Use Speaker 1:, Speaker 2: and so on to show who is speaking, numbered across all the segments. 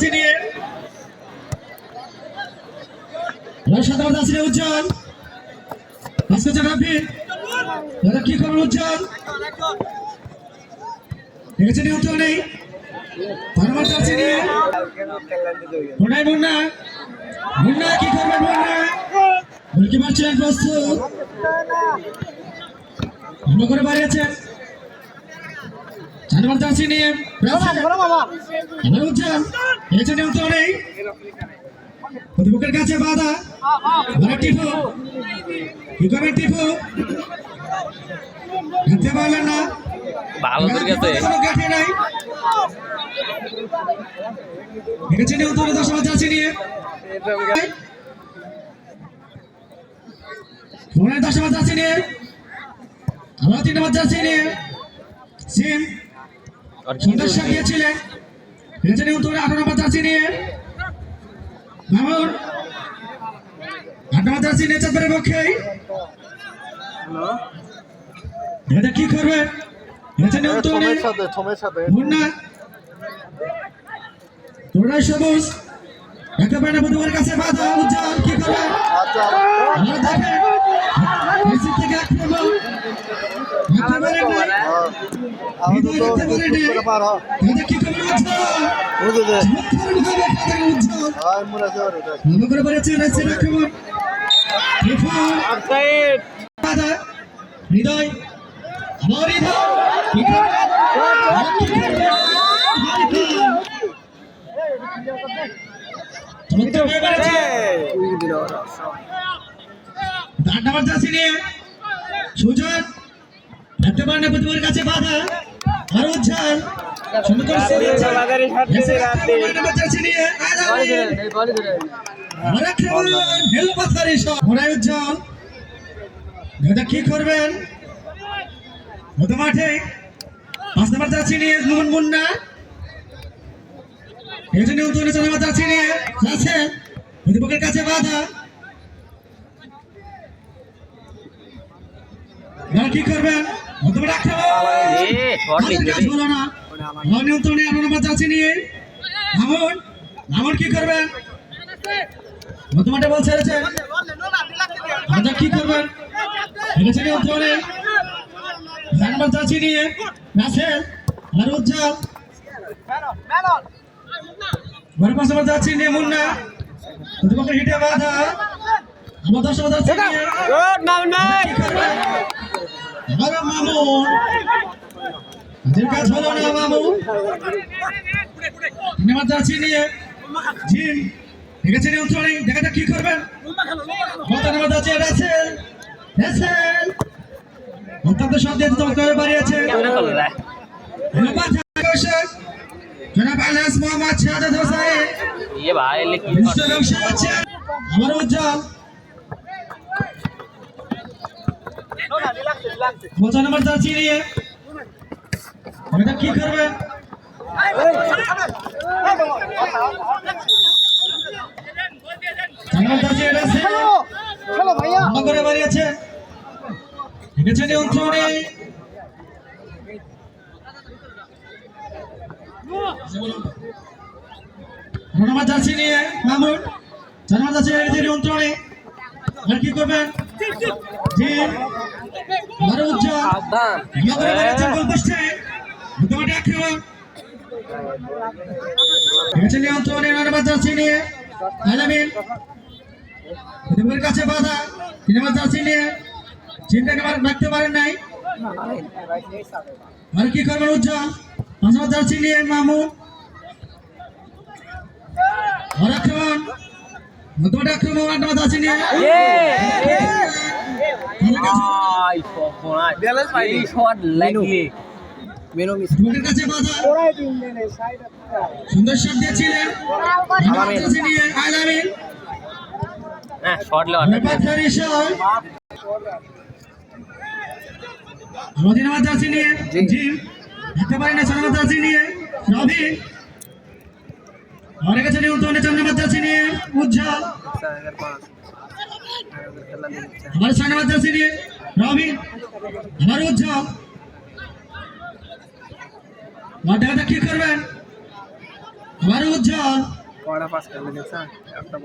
Speaker 1: Jersey নিয়ে। এবার সাত নাম্বার জার্সি নিয়ে উজ্জ্বল। পাস করছে রাফি। কি করবে উজ্জ্বল? দেখেছেন মুন্না কি করবে মুন্না গোলকিপার ছিলেন করে বাড়িয়েছেন। নম্বর জার্সি নিয়ে। এবার উজ্জ্বল হেঁচে নেই। প্রতিপক্ষের কাছে বাধা। টিপু। কি করবেন টিপু পারলেন না।
Speaker 2: ভালো কাছে
Speaker 1: নাই। হেঁচে নিয়ন্ত্রণে দশ নম্বর জার্সি নিয়ে। ফোনের দশ নম্বর জার্সি নিয়ে। সিম। নিয়ন্ত্রণে আঠারো নম্বর নিয়ে। আট নম্বর এটা কি মুন্না তোরাই সবুজ। একেবারে বুধবার কাছে বাধা উজ্জ্বল কি করবে?
Speaker 3: আচ্ছা।
Speaker 1: দেখেন নিয়ে। সুজন না প্রতিবার কাছে বাধা। আর উজ্জ্বল সুন্দর উজ্জ্বল। কি করবেন? মতো মাঠে। পাঁচ নাম্বার জার্সি নিয়ে মোহন মুন্না। এই জন্য নিয়ে আছে প্রতিপক্ষের কাছে বাধা। কি করবেন? নিয়ন্ত্রণে নাম্বার যাচ্ছে নিয়ে। মামুন মামুন কি করবেন মধ্যমাঠে বল ছেড়েছে। হাজার কি করবেন এনেছে নিয়ন্ত্রণে। নাম্বার যাচ্ছে নিয়ে। রাসেল আর উজ্জ্বল ঘরে পাশে নাম্বার যাচ্ছে নিয়ে মুন্না। হিটে বাধা। আমার দশ নাম্বার যাচ্ছে নিয়ে কি করবেন আরে মামুন হাতের কাজ হলো না মামুন নেমার যাচ্ছি নিয়ে। জিম দেখেছে নিয়ন্ত্রণে দেখা যাক কি করবেন। নেমার যাচ্ছে রাসেল। রাসেল। অত্যন্ত শব্দে তোমাকে বাড়িয়েছে ধন্যবাদ জনাব আলহাস মোহাম্মদ শাহাদ হোসাইন
Speaker 2: ইয়ে ভাই
Speaker 1: আছে আমার উজ্জ্বল। পঁচান নম্বর যাচ্ছি নিয়ে এটা কি করবে? নিয়ে মামুন। জানামা যাচ্ছি নিয়ন্ত্রণে কি করবেন? জি আরও উজ্জ্বল লম্বা গোল পোস্টে কাছে নম্বর জার্সি নিয়ে চিন্তাকে রাখতে পারেন নাই আর কি করবেন উজ্জ্বল পাঁচ নম্বর জার্সি নিয়ে মামু আর আক্রমণ মধ্যমাঠে আক্রমণ আট নিয়ে সুন্দর শট দিয়েছিলেন। নম্বর জার্সি নিয়ে
Speaker 2: হ্যাঁ
Speaker 1: জিম। দেখতে পারেন না ছয় নাম্বার জার্সি নিয়ে রবি। আমার কাছে নিয়ন্ত্রণে চার নাম্বার জার্সি নিয়ে উজ্জ্বল। আমার ছয় নাম্বার জার্সি নিয়ে রবি আমার উজ্জ্বল। আমার দেখা কি করবেন, আবার উজ্জ্বল।
Speaker 2: কড়া পাস করলে দেখছেন একটা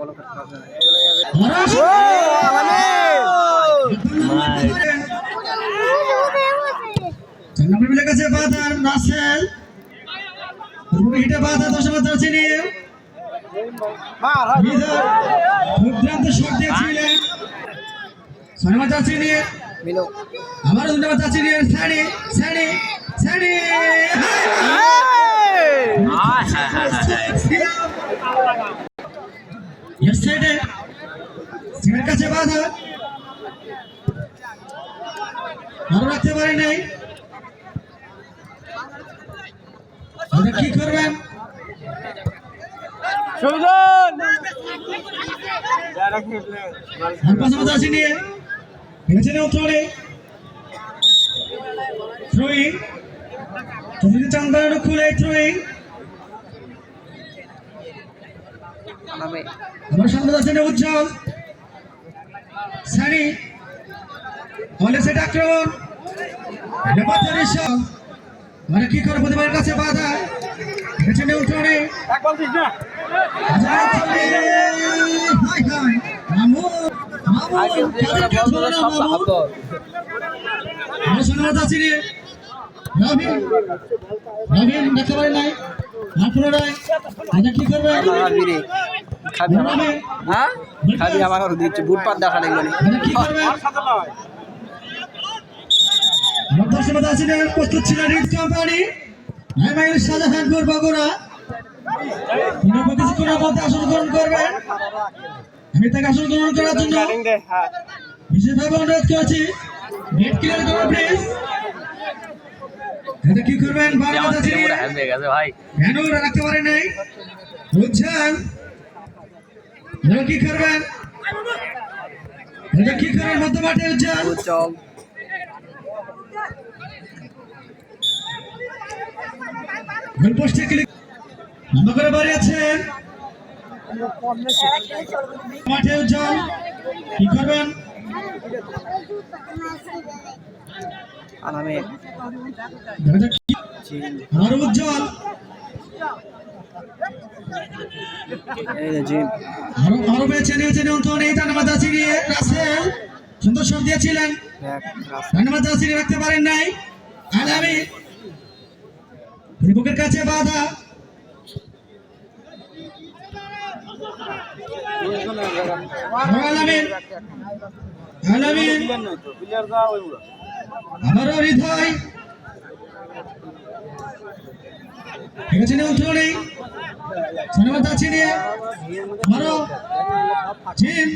Speaker 1: হিটে বাধা দশ নম্বর চিনি
Speaker 3: মার হ্যাঁ
Speaker 1: বিধার দুর্দান্ত শট দিয়েছিলেন আবার সিমের কাছে বাধা। আরও রাখতে পারি নাই। এটা কি করবেন? পাশাপাশি নিয়ে ভেবেছেন উত্তরে থ্রোয়িং যদি চান বাড়ানো খুলে থ্রোয়িং আমার সামনে আছেন উজ্জ্বল সানি হলে সেটা আক্রমণ মানে কি করে প্রতিবারের কাছে বাধা পেছনে উঠোনে
Speaker 2: এক খাবি আমার দিচ্ছে বুট পাত দেখা
Speaker 1: আছেন প্রস্তুত ছিলেন রিড কোম্পানি নাইমাইল শাহজাহানপুর বগুড়া তিনি কিছুক্ষণের মধ্যে আসন গ্রহণ করবেন। আমি তাকে আসন গ্রহণ করার জন্য বিশেষভাবে অনুরোধ করেছি। নেট ক্লিয়ার করুন প্লিজ এটা কি করবেন? বারবার আছে
Speaker 2: হয়ে গেছে
Speaker 1: রাখতে পারে নাই। বুঝছেন এটা কি করবেন? এটা কি করবেন? মধ্য মাঠে উজ্জ্বল
Speaker 2: চল।
Speaker 1: গোল পোস্টে ক্লিক করে বাড়ি আছেন? মাঠে উজ্জ্বল কি করবেন? আরও উজ্জ্বল।
Speaker 2: এই যে জিম
Speaker 1: আরও আরও পেয়েছে নিয়েছে নিয়ন্ত্রণ এই ধন্যবাদ আছে রাসেল। সুন্দর শট দিয়েছিলেন। ধন্যবাদ আছে রাখতে পারেন নাই। বুকের কাছে বাধা আলামিন আলামিন আমারও হৃদয় ঠিক আছে নিয়ন্ত্রণে ধন্যবাদ আছে নিয়ে আমারও জিম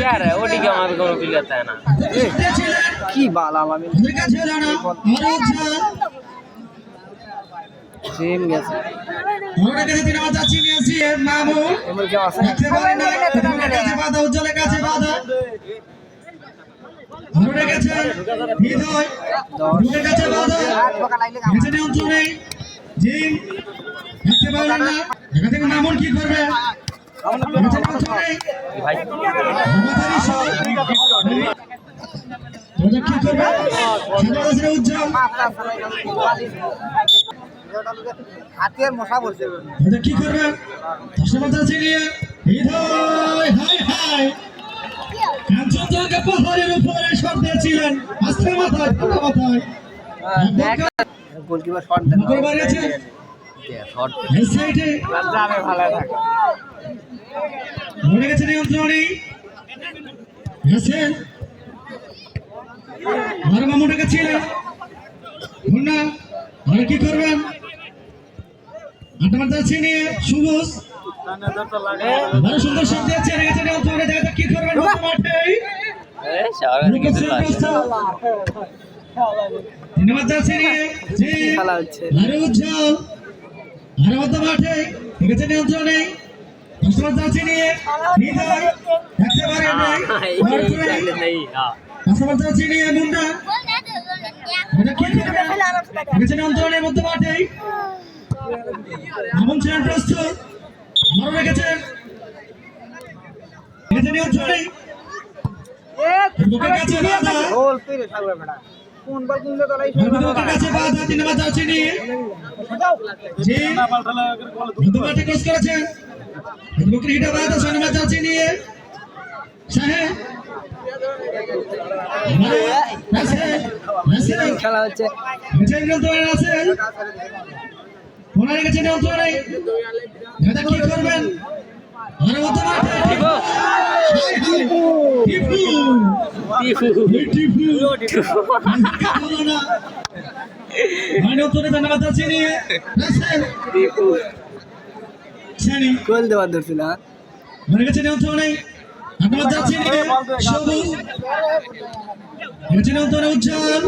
Speaker 2: यार ওটিকে আমার কোনো প্লেয়ার তাই না
Speaker 1: দিয়েছিলেন
Speaker 2: কি বালা আমি
Speaker 1: উজ্জ্বল
Speaker 2: জিম গেছে
Speaker 1: আমরা কাছে তিন আমার যাচ্ছি নিয়ে আসি মামু। দেখতে পারে না তোমার কাছে বাধা উজ্জ্বলের কাছে বাধা। হৃদয়। কাছে কাছে নিয়ন্ত্রণ নেই। জিম দেখতে পারলেন না। এখান থেকে মামুন কি করবে? উজ্জ্বল।
Speaker 3: হাতের মশা বলছে।
Speaker 1: কি করবে? হৃদয় হাই হাই কাঞ্চনজঙ্ঘা পাহাড়ের উপরে শট দিয়েছিলেন। আস্তে মাথায় ঠান্ডা মাথায়।
Speaker 2: গোলকিপার শট
Speaker 1: নগর বাড়িয়েছে
Speaker 2: শট
Speaker 1: এই সাইডে।
Speaker 2: যাবে ভালো থাকে।
Speaker 1: মরে গেছে নিয়ন্ত্রণে। হাসেন মারমা গেছিলেন। মুন্না আর কি করবেন? আটমার যাচ্ছে নিয়ে সুবুজ সুন্দর শট দিয়েছে রেখে গেছে নিয়ন্ত্রণে দেখা কি করবেন মাঠে। ধন্যবাদ যাচ্ছে নিয়ে
Speaker 2: খেলা হচ্ছে?
Speaker 1: আরে উজ্জ্বল আরে মতো মাঠে ঠিক আছে নিয়ন্ত্রণে ধন্যবাদ যাচ্ছে নিয়ে হৃদয় দেখতে পারে নাই।
Speaker 2: নেই হ্যাঁ
Speaker 1: ধন্যবাদ যাচ্ছে নিয়ে মুন্ডা। এটা কি করবে ঠিক আছে নিয়ন্ত্রণের মধ্যে মাঠে। এমন ছিলেন প্রস্তুত আমারও রেখেছেন ঠিক আছে নিয়ন্ত্রণে বুকের কাছে বাধা
Speaker 3: গোল পেরে থাকবে বেটা কোন বল কোন দল এই
Speaker 1: প্রতিপক্ষের কাছে বাধা তিন নাম্বার জার্সি নিয়ে জি প্রতিপক্ষে ক্রস করেছেন প্রতিপক্ষের হিটা বাধা ছয় নাম্বার জার্সি নিয়ে সাহেব রাসেল রাসেল
Speaker 2: খেলা হচ্ছে
Speaker 1: ওনার কাছে নিয়ন্ত্রণে দাদা কি করবেন? আর মতো মাঠে
Speaker 2: টিপু।
Speaker 1: টিপু।
Speaker 2: টিপু।
Speaker 1: টিপু। নিয়ন্ত্রণে ধন্যবাদ আছে কাছে নিয়ন্ত্রণে উজ্জ্বল।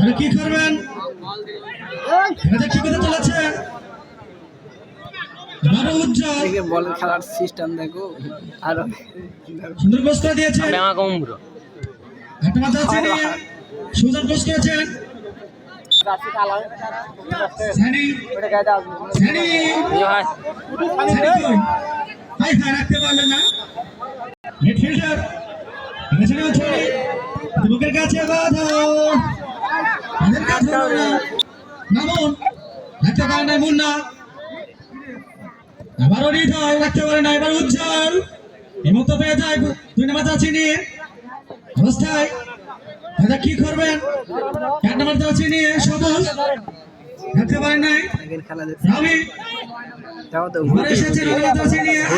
Speaker 1: আর কি করবেন? এটা কি কথা চলেছে। আরও উজ্জ্বল।
Speaker 2: দেখে বলের খেলার সিস্টেম দেখো আরও
Speaker 1: সুন্দর গোস করে দিয়েছেন
Speaker 2: বেমা
Speaker 1: একটা মাথা আছে সুন্দর হাই হাই রাখতে পারলেন না। মিডফিল্ডার ছড়ি বুকের কাছে বাধা তাদের কাছে না। নামুন মুন্না। আবারও হৃদয় রাখতে পারে না। এবার উজ্জ্বল। এই মুক্ত পেয়ে যায় দুই নাম্বার যাচ্ছি নিয়ে। অবস্থায় দাদা কি করবেন? এক নাম্বার যাচ্ছি নিয়ে সবুজ। রাখতে পারে নাই।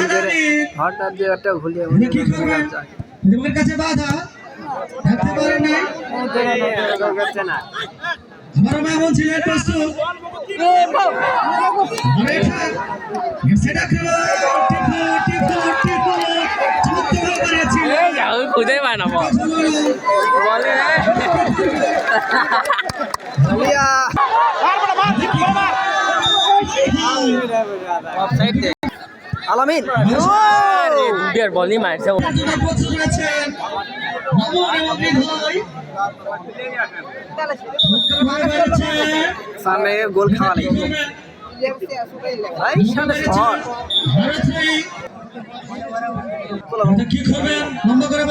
Speaker 1: আদানি।
Speaker 2: হঠাৎ যে একটা ভুলিয়ে
Speaker 1: উনি কি করবেন? বুকের কাছে বাধা রাখতে পারে আবারও মামুন ছিলেন প্রস্তুত।
Speaker 2: খুঁজে পায় না বলে। অফসাইড আলামিন। বুডিয়ার বলই মারছে সামনে গোল খাওয়া ভাই সামনে শট।
Speaker 1: কি করবেন করে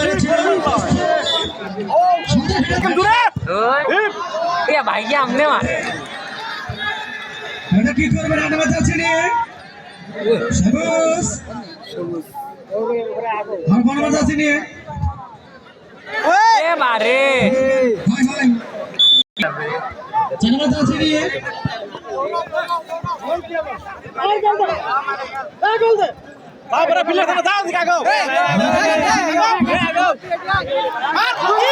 Speaker 2: আমনে মারে?
Speaker 1: কি নিয়ে? সবুজ আর বড় মাছ আছে নিয়ে
Speaker 2: এ বারে
Speaker 1: ভাই ভাই চেনা মাছ আছে নিয়ে তারপরে পিলে করে দাও দিকে আগো আগো আগো